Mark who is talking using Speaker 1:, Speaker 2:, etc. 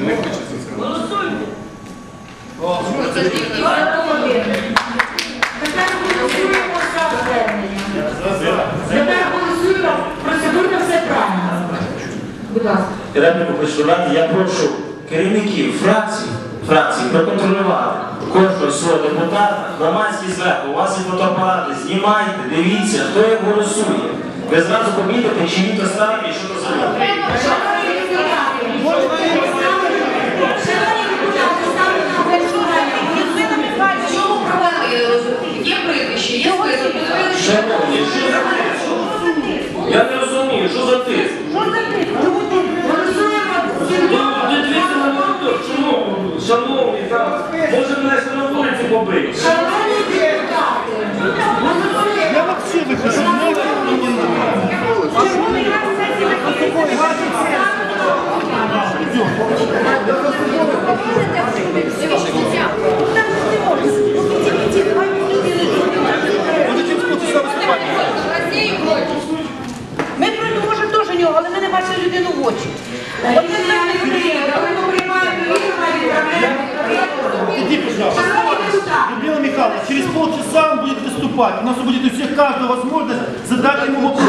Speaker 1: Не хочеться це.
Speaker 2: Голосуємо.
Speaker 3: Тепер голосуємо. Тепер голосуємо. Процедурно все правильно. Будь ласка.
Speaker 4: Репліку хочу. Я прошу керівників фракцій, фракцій проконтролювати кожного свого депутата, громадський зверху, у вас є фотоапарати, знімайте, дивіться, хто як голосує. Ви зразу помітите, чи він то ставить і що то за люди.
Speaker 3: Шановні депутати, шановні депутати, ставлю на голосування. В чому проблема?
Speaker 5: Є прізвище, є список. подивилися, що
Speaker 4: Шановні, що за тиск? Я не розумію, що за тиск?
Speaker 2: Не дивіться на? Шановні, там, може мене ще на вулиці побити.
Speaker 3: Шановні депутати, голосуємо.
Speaker 6: Я вообще выхожу, можно или не надо? Можете в полчаса выступать.
Speaker 5: Росії проти.
Speaker 7: Ми пройдемо, може теж нього, але ми не бачили людину в очі.
Speaker 3: Депутати,
Speaker 6: Людмила Михайловна, через полчаса он будет выступать. У нас будет у всех каждая возможность задать ему вопросы.